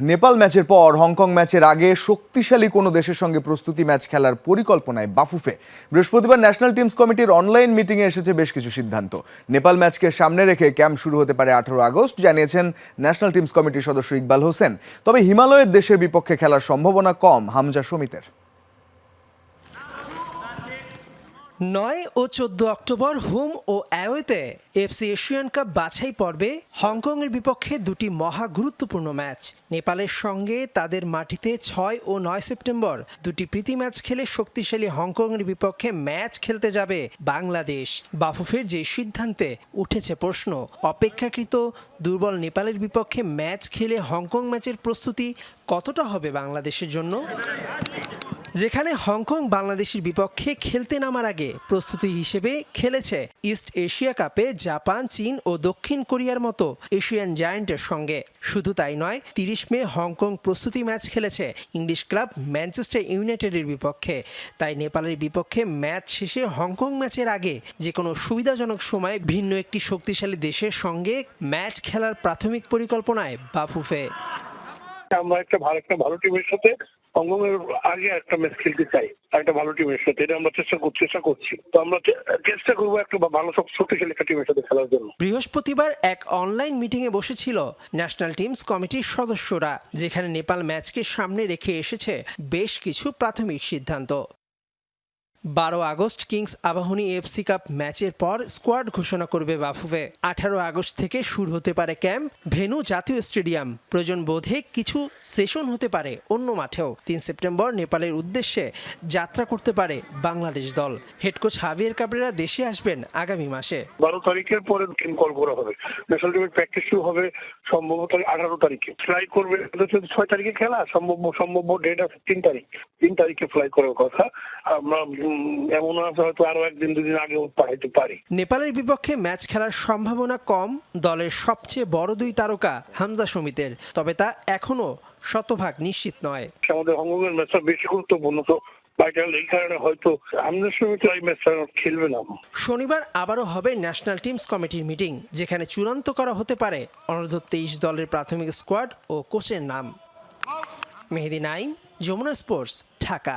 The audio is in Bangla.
নেপাল ম্যাচের পর হংকং ম্যাচের আগে শক্তিশালী কোনো দেশের সঙ্গে প্রস্তুতি ম্যাচ খেলার পরিকল্পনায় বাফুফে। বৃহস্পতিবার ন্যাশনাল টিমস কমিটির অনলাইন মিটিংয়ে এসেছে বেশ কিছু সিদ্ধান্ত। নেপাল ম্যাচকে সামনে রেখে ক্যাম্প শুরু হতে পারে আঠারো আগস্ট, জানিয়েছেন ন্যাশনাল টিমস কমিটির সদস্য ইকবাল হোসেন। তবে হিমালয়ের দেশের বিপক্ষে খেলার সম্ভাবনা কম, হামজা সমিতের নয় ও চোদ্দ অক্টোবর হোম ও অ্যাওয়েতে এফসি এশিয়ান কাপ বাছাই পর্বে হংকংয়ের বিপক্ষে দুটি মহা গুরুত্বপূর্ণ ম্যাচ। নেপালের সঙ্গে তাদের মাটিতে ছয় ও নয় সেপ্টেম্বর দুটি প্রীতি ম্যাচ খেলে শক্তিশালী হংকংয়ের বিপক্ষে ম্যাচ খেলতে যাবে বাংলাদেশ। বাফুফের যে সিদ্ধান্তে উঠেছে প্রশ্ন, অপেক্ষাকৃত দুর্বল নেপালের বিপক্ষে ম্যাচ খেলে হংকং ম্যাচের প্রস্তুতি কতটা হবে বাংলাদেশের জন্য? যেখানে হংকং বাংলাদেশের বিপক্ষে খেলতে নামার আগে প্রস্তুতি হিসেবে খেলেছে ইস্ট এশিয়া কাপে জাপান, চীন ও দক্ষিণ কোরিয়ার মতো এশিয়ান জায়ান্টের সঙ্গে। শুধু তাই নয়, তিরিশ মে হংকং প্রস্তুতি ম্যাচ খেলেছে ইংলিশ ক্লাব ম্যানচেস্টার ইউনাইটেডের বিপক্ষে। তাই নেপালের বিপক্ষে ম্যাচ শেষে হংকং ম্যাচের আগে যে কোনো সুবিধাজনক সময়ে ভিন্ন একটি শক্তিশালী দেশের সঙ্গে ম্যাচ খেলার প্রাথমিক পরিকল্পনায় বাফুফে। আমরা একটা ভালো একটা ভালো টিমের সাথে হংকং এর আগে একটা ম্যাচ খেলতে চাই একটা ভালো টিমের সাথে, এটা আমরা চেষ্টা করছি চেষ্টা করছি। তো আমরা চেষ্টা করব একটা ভালো সব শক্তিশালী একটা টিমের সাথে খেলার জন্য। বৃহস্পতিবার এক অনলাইন মিটিং এ বসেছিল ন্যাশনাল টিমস কমিটির সদস্যরা, যেখানে নেপাল ম্যাচকে সামনে রেখে এসেছে বেশ কিছু প্রাথমিক সিদ্ধান্ত। বারো August Kings Abahani FC cup ম্যাচের পর স্কোয়াড ঘোষণা করবে বাফুফে। আঠারো আগস্ট থেকে শুরু হতে পারে ক্যাম্প, ভেনু জাতীয় স্টেডিয়াম। প্রয়োজন বোধে কিছু সেশন হতে পারে অন্য মাঠেও। তিন সেপ্টেম্বর নেপালের উদ্দেশ্যে যাত্রা করতে পারে বাংলাদেশ দল। হেড কোচ হাভিয়ার কাবরেরা দেশে আসবেন আগামী মাসে। বারো তারিখের পরে টিম কল করা হবে। ন্যাশনাল টিমের প্র্যাকটিস শুরু হবে সম্ভবত আঠারো তারিখে। ফ্লাই করবে ছয় তারিখে খেলা, সম্ভব সম্ভব ডেট আছে তিন তারিখ। তিন তারিখে ফ্লাই করার কথা। আমরা উম, এমন আছে হয়তো আরও একদিন দুদিন আগেও পাঠাইতে পারি। নেপালের বিপক্ষে ম্যাচ খেলার সম্ভাবনা কম দলের সবচেয়ে বড় দুই তারকা হামজা সমিতের তবে তা এখনও শতভাগ নিশ্চিত নয়। আমাদের হংকং এর ম্যাচটা বেশি গুরুত্বপূর্ণ তো শনিবার আবারও হবে ন্যাশনাল টিমস কমিটির মিটিং যেখানে চূড়ান্ত করা হতে পারে অনূর্ধ্ব তেইশ দলের প্রাথমিক স্কোয়াড ও কোচের নাম। মেহেদি নাইম যমুনা স্পোর্টস ঢাকা।